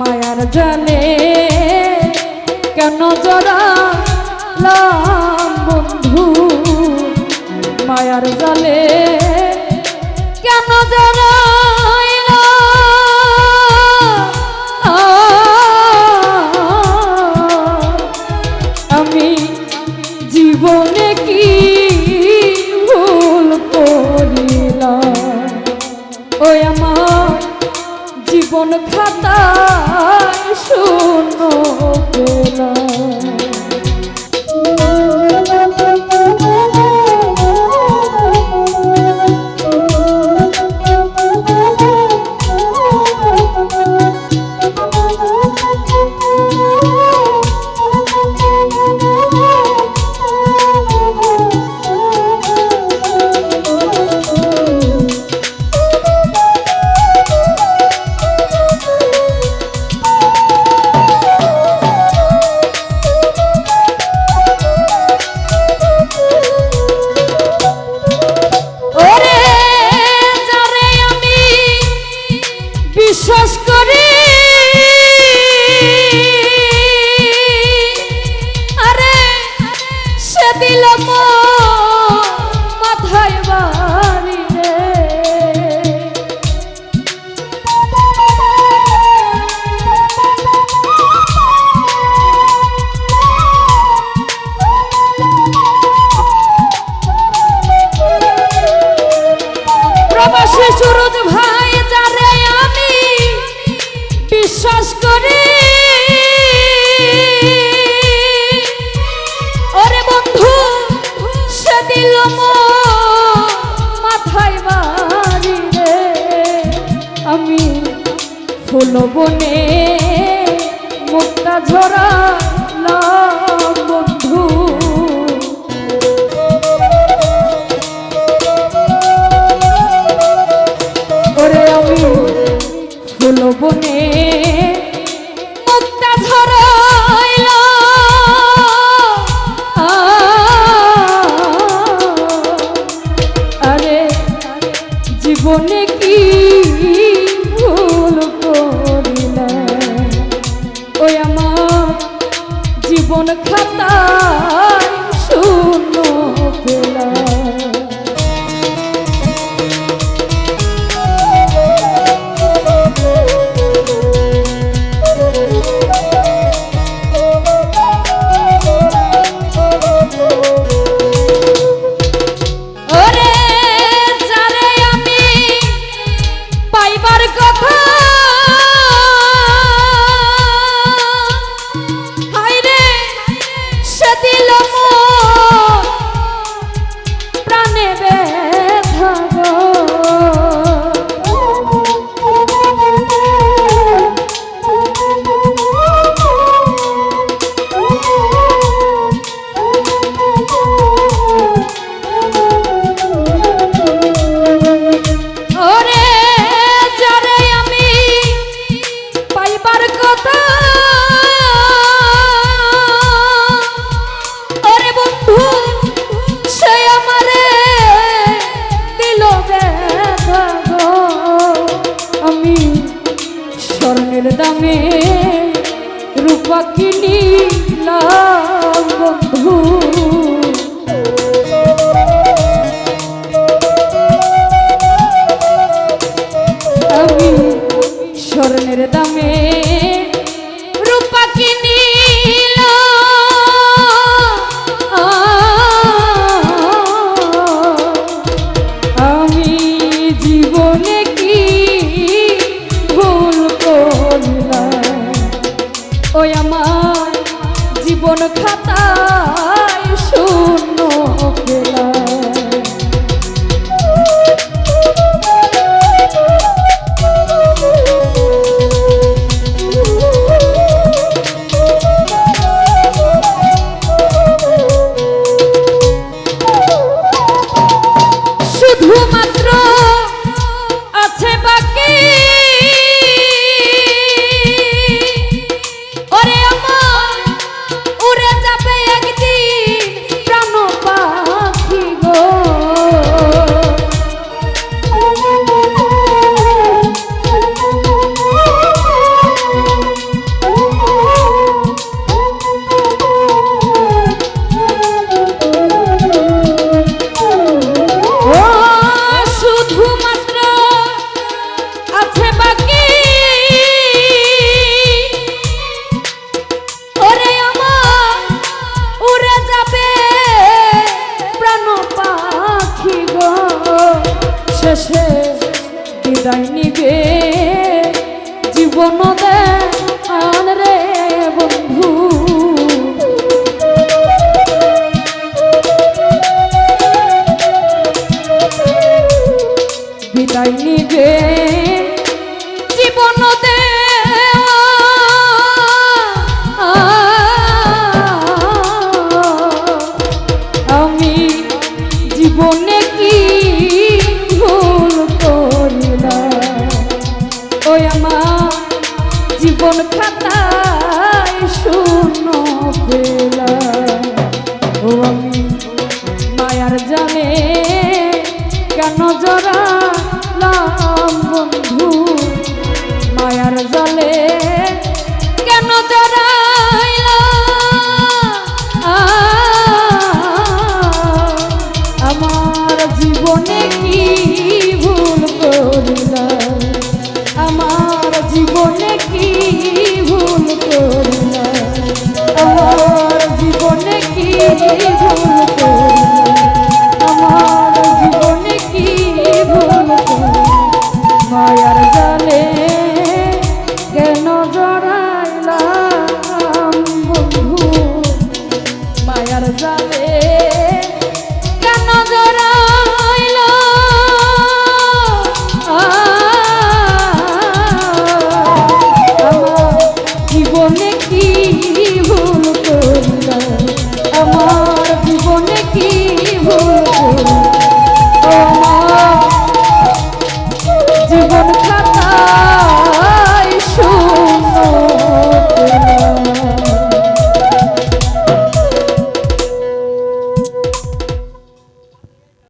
মায়ার জলে কেন জরা বন্ধু? মায়ার জলে কেন জড়া কোন খাতায় শূন্য পেলাম। সুরজ ভাই যারে আমি বিশ্বাস করি। ওরে বন্ধু সে দিল মোর ফুল বনে মুক্তা ঝরা জীবন খাতা শূন্য পেলাম। দামে রূপাকিনী লা because খাতায় শূন্য মায়ার কেন বন্ধু? মায়ার কেন আমার জীবনে কি আমার জীবনে কি ভুল করলাম আমার জীবনে কি